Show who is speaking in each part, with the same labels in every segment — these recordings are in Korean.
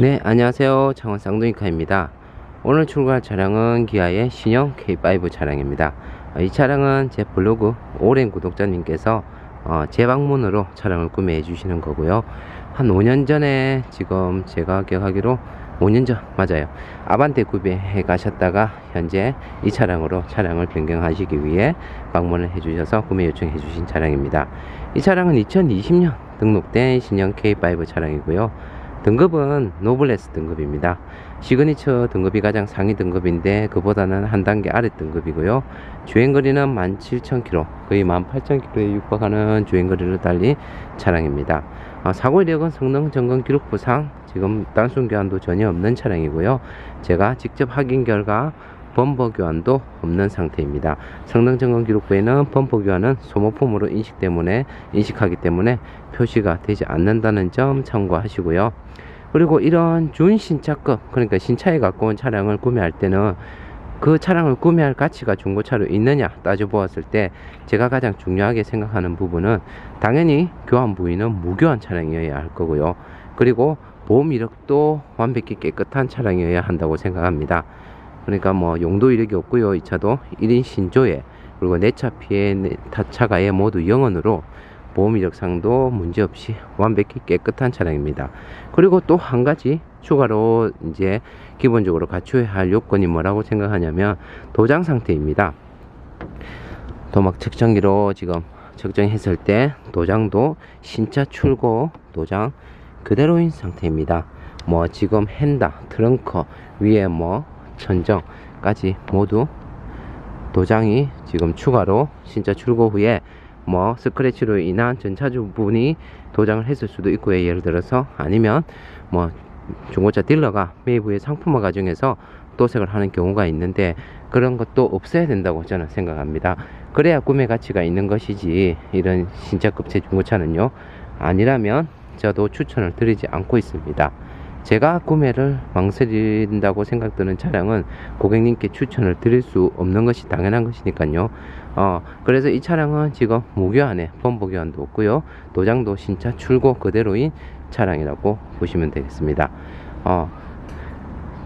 Speaker 1: 네, 안녕하세요. 창원 쌍둥이카입니다. 오늘 출고할 차량은 기아의 신형 K5 차량입니다. 어, 이 차량은 제 블로그 오랜 구독자님께서 어, 재방문으로 차량을 구매해 주시는 거고요. 한 5년 전에 지금 제가 기억하기로 5년 전 맞아요. 아반떼 구매해 가셨다가 현재 이 차량으로 차량을 변경하시기 위해 방문을 해 주셔서 구매 요청해 주신 차량입니다. 이 차량은 2020년 등록된 신형 K5 차량이고요. 등급은 노블레스 등급입니다. 시그니처 등급이 가장 상위 등급인데 그보다는 한 단계 아래 등급이고요. 주행거리는 17,000km, 거의 18,000km에 육박하는 주행거리를 달린 차량입니다. 아, 사고 이력은 성능 점검 기록부상 지금 단순 교환도 전혀 없는 차량이고요. 제가 직접 확인 결과 범퍼 교환도 없는 상태입니다. 성능 점검 기록부에는 범퍼 교환은 소모품으로 인식 때문에 인식하기 때문에 표시가 되지 않는다는 점 참고하시고요. 그리고 이런 준신차급 그러니까 신차에 가까운 차량을 구매할 때는 그 차량을 구매할 가치가 중고차로 있느냐 따져보았을 때 제가 가장 중요하게 생각하는 부분은 당연히 교환 부위는 무교환 차량이어야 할 거고요. 그리고 보험 이력도 완벽히 깨끗한 차량이어야 한다고 생각합니다. 그러니까 뭐 용도 이력이 없고요. 이 차도 1인 신조에 그리고 내차 피해 타차가에 모두 영원으로 보험 이력상도 문제없이 완벽히 깨끗한 차량입니다. 그리고 또 한 가지 추가로 이제 기본적으로 갖춰야 할 요건이 뭐라고 생각하냐면 도장 상태입니다. 도막 측정기로 지금 측정했을 때 도장도 신차 출고 도장 그대로인 상태입니다. 뭐 지금 핸다, 트렁커 위에 뭐 천정까지 모두 도장이 지금 추가로 신차 출고 후에 뭐 스크래치로 인한 전차주 분이 도장을 했을 수도 있고 요. 예를 들어서 아니면 뭐 중고차 딜러가 매입 후에 상품화 과정에서 도색을 하는 경우가 있는데 그런 것도 없어야 된다고 저는 생각합니다. 그래야 구매 가치가 있는 것이지 이런 신차급 제 중고차는요. 아니라면 저도 추천을 드리지 않고 있습니다. 제가 구매를 망설인다고 생각드는 차량은 고객님께 추천을 드릴 수 없는 것이 당연한 것이니까요. 어, 그래서 이 차량은 지금 무교환에 범보 교환도 없고요. 도장도 신차 출고 그대로인 차량이라고 보시면 되겠습니다. 어,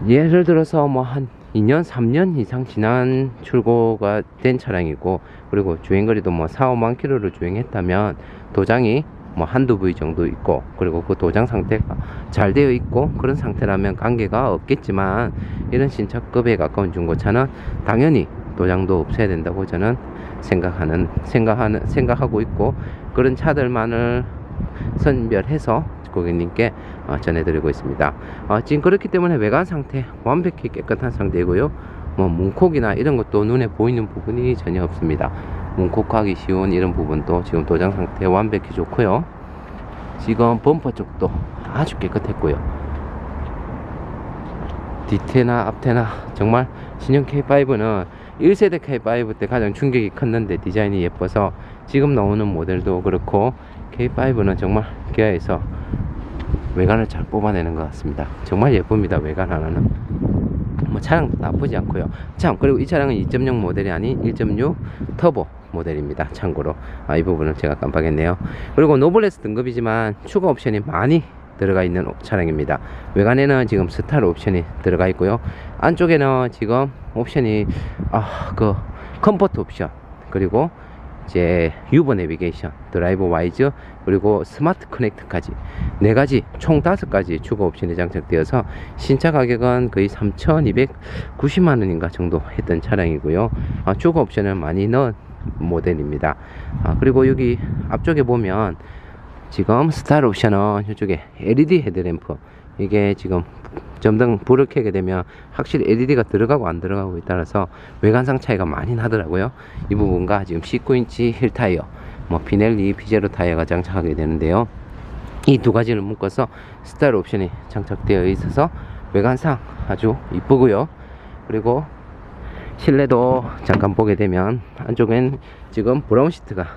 Speaker 1: 예를 들어서 뭐 한 2년, 3년 이상 지난 출고가 된 차량이고 그리고 주행거리도 뭐 4, 5만 킬로를 주행했다면 도장이 뭐 한두 부위 정도 있고 그리고 그 도장 상태가 잘 되어 있고 그런 상태라면 관계가 없겠지만 이런 신차급에 가까운 중고차는 당연히 도장도 없애야 된다고 저는 생각하는 생각하는 생각하고 있고 그런 차들만을 선별해서 고객님께 어, 전해드리고 있습니다. 어, 지금 그렇기 때문에 외관 상태 완벽히 깨끗한 상태이고요. 뭐 문콕이나 이런 것도 눈에 보이는 부분이 전혀 없습니다. 문콕하기 쉬운 이런 부분도 지금 도장 상태 완벽히 좋고요. 지금 범퍼 쪽도 아주 깨끗했고요. 뒤태나 앞태나 정말 신형 K5는 1세대 K5 때 가장 충격이 컸는데 디자인이 예뻐서 지금 나오는 모델도 그렇고 K5는 정말 기아에서 외관을 잘 뽑아내는 것 같습니다. 정말 예쁩니다. 외관 하나는. 뭐 차량도 나쁘지 않고요. 참 그리고 이 차량은 2.0 모델이 아닌 1.6 터보 모델입니다. 참고로 아, 이 부분을 제가 깜빡했네요. 그리고 노블레스 등급이지만 추가 옵션이 많이 들어가 있는 차량입니다. 외관에는 지금 스타일 옵션이 들어가 있고요. 안쪽에는 지금 옵션이 아 그 컴포트 옵션 그리고 이제 유버 내비게이션, 드라이브 와이즈, 그리고 스마트 커넥트까지 네 가지 총 다섯 가지 추가 옵션이 장착되어서 신차 가격은 거의 3,290만 원인가 정도 했던 차량이고요. 아, 추가 옵션을 많이 넣은 모델입니다. 아, 그리고 여기 앞쪽에 보면 지금 스타일 옵션은 이쪽에 LED 헤드램프 이게 지금 점등 불을 켜게 되면 확실히 LED가 들어가고 안 들어가고에 따라서 외관상 차이가 많이 나더라고요. 이 부분과 지금 19인치 힐 타이어, 뭐 피넬리 피제로 타이어가 장착하게 되는데요. 이 두 가지를 묶어서 스타일 옵션이 장착되어 있어서 외관상 아주 이쁘고요. 그리고 실내도 잠깐 보게 되면 안쪽엔 지금 브라운 시트가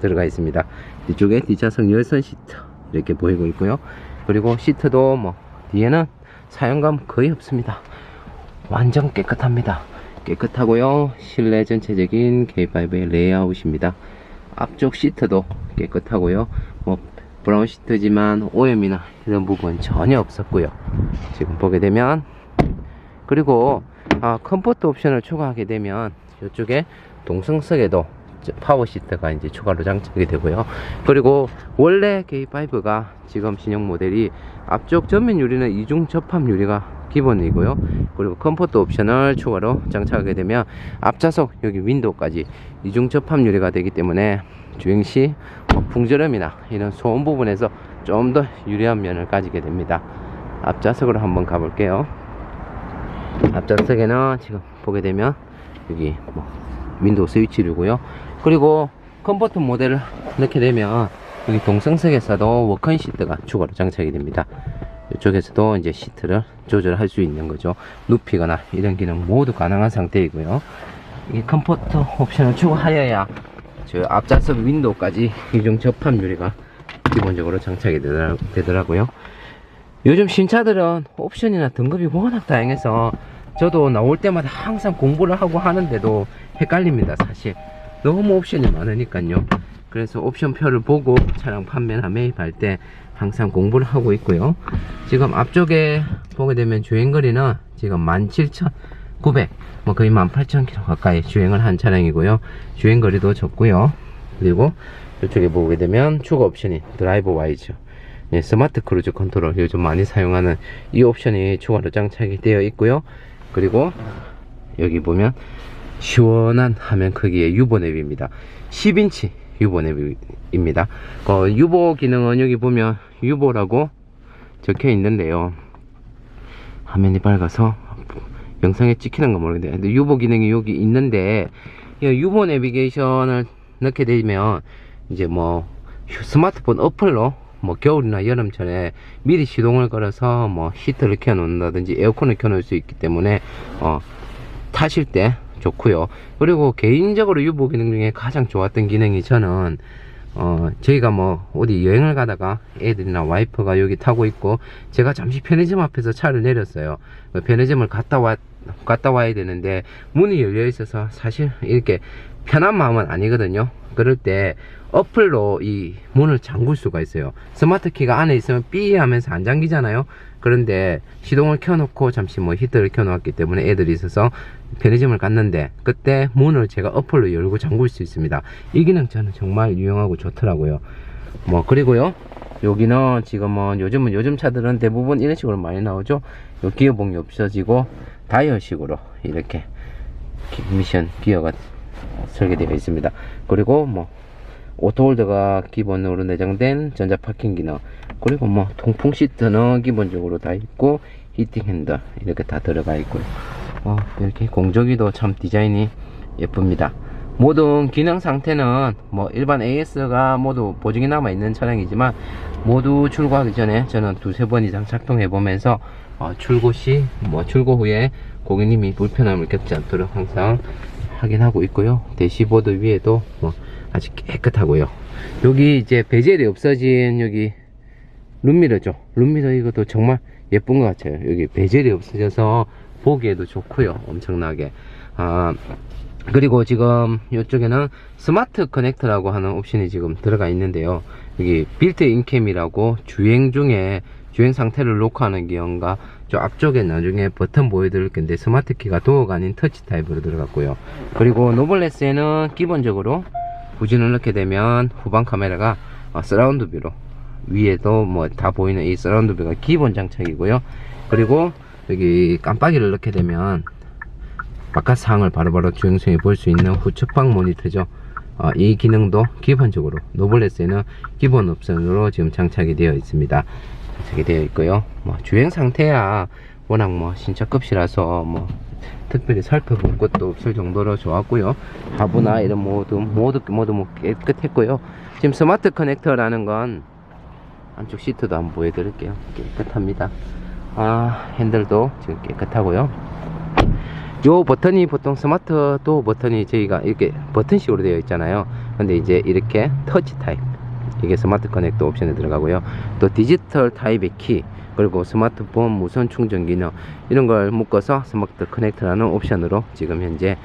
Speaker 1: 들어가 있습니다. 뒤쪽에 뒷좌석 열선 시트 이렇게 보이고 있고요. 그리고 시트도 뭐 뒤에는 사용감 거의 없습니다. 완전 깨끗합니다. 깨끗하고요. 실내 전체적인 K5의 레이아웃입니다. 앞쪽 시트도 깨끗하고요. 뭐 브라운 시트지만 오염이나 이런 부분 전혀 없었고요. 지금 보게 되면 그리고 아, 컴포트 옵션을 추가하게 되면 이쪽에 동승석에도 저 파워 시트가 이제 추가로 장착이 되고요. 그리고 원래 K5가 지금 신형 모델이 앞쪽 전면 유리는 이중 접합 유리가 기본이고요. 그리고 컴포트 옵션을 추가로 장착하게 되면 앞좌석 여기 윈도우까지 이중 접합 유리가 되기 때문에 주행 시뭐 풍절음이나 이런 소음 부분에서 좀 더 유리한 면을 가지게 됩니다. 앞좌석으로 한번 가볼게요. 앞좌석에는 지금 보게 되면 여기 뭐 윈도우 스위치류고요. 그리고 컴포트 모델을 넣게 되면 여기 동승석에서도 워커인 시트가 추가로 장착이 됩니다. 이쪽에서도 이제 시트를 조절할 수 있는 거죠. 눕히거나 이런 기능 모두 가능한 상태이고요. 이 컴포트 옵션을 추가하여야 저 앞좌석 윈도우까지 이중 접합 유리가 기본적으로 장착이 되더라, 되더라고요. 요즘 신차들은 옵션이나 등급이 워낙 다양해서 저도 나올 때마다 항상 공부를 하고 하는데도 헷갈립니다 사실. 너무 옵션이 많으니까요. 그래서 옵션표를 보고 차량 판매나 매입할 때 항상 공부를 하고 있고요. 지금 앞쪽에 보게 되면 주행거리는 지금 17,900 뭐 거의 18,000km 가까이 주행을 한 차량이고요. 주행거리도 적고요. 그리고 이쪽에 보게 되면 추가 옵션이 드라이브 와이즈 예, 스마트 크루즈 컨트롤 요즘 많이 사용하는 이 옵션이 추가로 장착이 되어 있고요. 그리고 여기 보면 시원한 화면 크기의 유보 앱입니다. 10인치 유보 앱입니다. 어, 유보 기능은 여기 보면 유보라고 적혀 있는데요. 화면이 밝아서 영상에 찍히는 건 모르겠는데 근데 유보 기능이 여기 있는데 이 유보 내비게이션을 넣게 되면 이제 뭐 스마트폰 어플로 뭐 겨울이나 여름철에 미리 시동을 걸어서 뭐 히터를 켜 놓는다든지 에어컨을 켜 놓을 수 있기 때문에 어 타실 때 좋고요. 그리고 개인적으로 유보 기능 중에 가장 좋았던 기능이 저는 어 저희가 뭐 어디 여행을 가다가 애들이나 와이프가 여기 타고 있고 제가 잠시 편의점 앞에서 차를 내렸어요. 그 편의점을 갔다 와 갔다 와야 되는데 문이 열려 있어서 사실 이렇게 편한 마음은 아니거든요. 그럴 때 어플로 이 문을 잠글 수가 있어요. 스마트 키가 안에 있으면 삐 하면서 안 잠기잖아요. 그런데 시동을 켜놓고 잠시 뭐 히터를 켜놓았기 때문에 애들이 있어서 편의점을 갔는데 그때 문을 제가 어플로 열고 잠글 수 있습니다. 이 기능 저는 정말 유용하고 좋더라고요. 뭐 그리고요. 여기는 지금 뭐 요즘은 요즘 차들은 대부분 이런 식으로 많이 나오죠. 요 기어봉이 없어지고 다이얼식으로 이렇게 기- 미션 기어가 설계되어 있습니다. 그리고 뭐 오토홀더가 기본으로 내장된 전자 파킹 기능 그리고 뭐 통풍 시트는 기본적으로 다 있고 히팅 핸들 이렇게 다 들어가 있고요. 어, 이렇게 공조기도 참 디자인이 예쁩니다 모든 기능 상태는 뭐 일반 AS가 모두 보증이 남아 있는 차량이지만 모두 출고하기 전에 저는 두세 번 이상 작동해 보면서 어, 출고 시 뭐 출고 후에 고객님이 불편함을 겪지 않도록 항상 확인하고 있고요. 대시보드 위에도 뭐 아주 깨끗하고요. 여기 이제 베젤이 없어진 여기 룸미러죠. 룸미러 이것도 정말 예쁜 것 같아요. 여기 베젤이 없어져서 보기에도 좋고요. 엄청나게. 아 그리고 지금 이쪽에는 스마트 커넥터라고 하는 옵션이 지금 들어가 있는데요. 여기 빌트 인 캠이라고 주행 중에 주행 상태를 녹화하는 기능과 저 앞쪽에 나중에 버튼 보여드릴 건데 스마트 키가 도어가 아닌 터치 타입으로 들어갔고요. 그리고 노블레스에는 기본적으로 부진을 넣게 되면 후방 카메라가 어, 서라운드 뷰로 위에도 뭐 다 보이는 이 서라운드 뷰가 기본 장착이고요. 그리고 여기 깜빡이를 넣게 되면 바깥 상황을 바로바로 주행성에 볼 수 있는 후측방 모니터죠. 어, 이 기능도 기본적으로 노블레스에는 기본 옵션으로 지금 장착이 되어 있습니다. 장착이 되어 있고요. 뭐 주행 상태야 워낙 뭐 신차급이라서 뭐 특별히 살펴볼 것도 없을 정도로 좋았고요. 하부나 이런 모두 모두 모두 뭐 깨끗했고요. 지금 스마트 커넥터라는 건 안쪽 시트도 한번 보여드릴게요. 깨끗합니다. 아 핸들도 지금 깨끗하고요 요 버튼이 보통 스마트 도 버튼이 저희가 이렇게 버튼식으로 되어 있잖아요. 근데 이제 이렇게 터치 타입 이게 스마트 커넥터 옵션에 들어가고요. 또 디지털 타입의 키 그리고 스마트폰 무선 충전 기능 이런 걸 묶어서 스마트 커넥터라는 옵션으로 지금 현재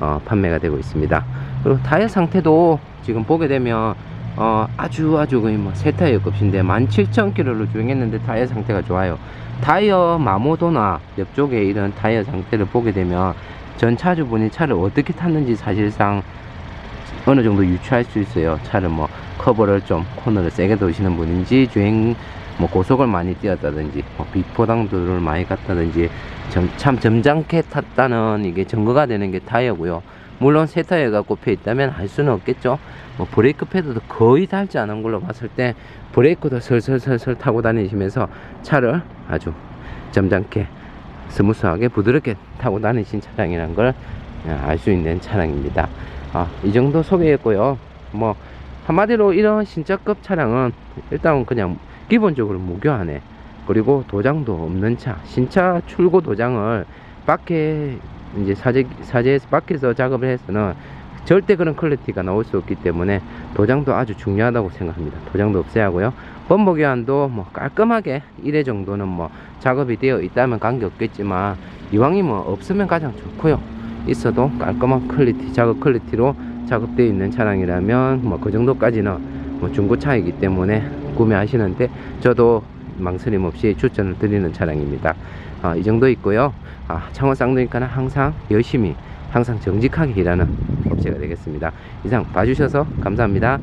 Speaker 1: 어, 판매가 되고 있습니다. 그리고 타이어 상태도 지금 보게 되면 어, 아주 아주 거의 뭐 새 타이어 급인데 17,000km를 주행했는데 타이어 상태가 좋아요. 타이어 마모도나 옆쪽에 이런 타이어 상태를 보게 되면 전 차주분이 차를 어떻게 탔는지 사실상 어느 정도 유추할 수 있어요. 차를 뭐 커버를 좀 코너를 세게 도시는 분인지 주행 뭐 고속을 많이 뛰었다든지 뭐 비포당도를 많이 갔다든지 점- 참 점잖게 탔다는 이게 증거가 되는 게 타이어고요. 물론 새 타이어가 꼽혀 있다면 할 수는 없겠죠. 뭐 브레이크 패드도 거의 닳지 않은 걸로 봤을 때 브레이크도 설설설설 타고 다니시면서 차를 아주 점잖게 스무스하게 부드럽게 타고 다니신 차량이란 걸 알 수 있는 차량입니다. 아, 이 정도 소개했고요. 뭐 한마디로 이런 신차급 차량은 일단 그냥 기본적으로 무교하네. 그리고 도장도 없는 차, 신차 출고 도장을 밖에 이제 사제 사제에서 밖에서 작업을 해서는 절대 그런 퀄리티가 나올 수 없기 때문에 도장도 아주 중요하다고 생각합니다. 도장도 없애야 하고요. 범버 교환도 뭐 깔끔하게 1회 정도는 뭐 작업이 되어 있다면 관계 없겠지만 이왕이면 없으면 가장 좋고요. 있어도 깔끔한 퀄리티, 작업 퀄리티로 작업되어 있는 차량이라면 뭐 그 정도까지는 뭐 중고차이기 때문에 구매하시는데 저도 망설임 없이 추천을 드리는 차량입니다. 아, 이 정도 있고요. 아, 창원 쌍둥이카는 항상 열심히 항상 정직하게 일하는 업체가 되겠습니다. 이상 봐주셔서 감사합니다.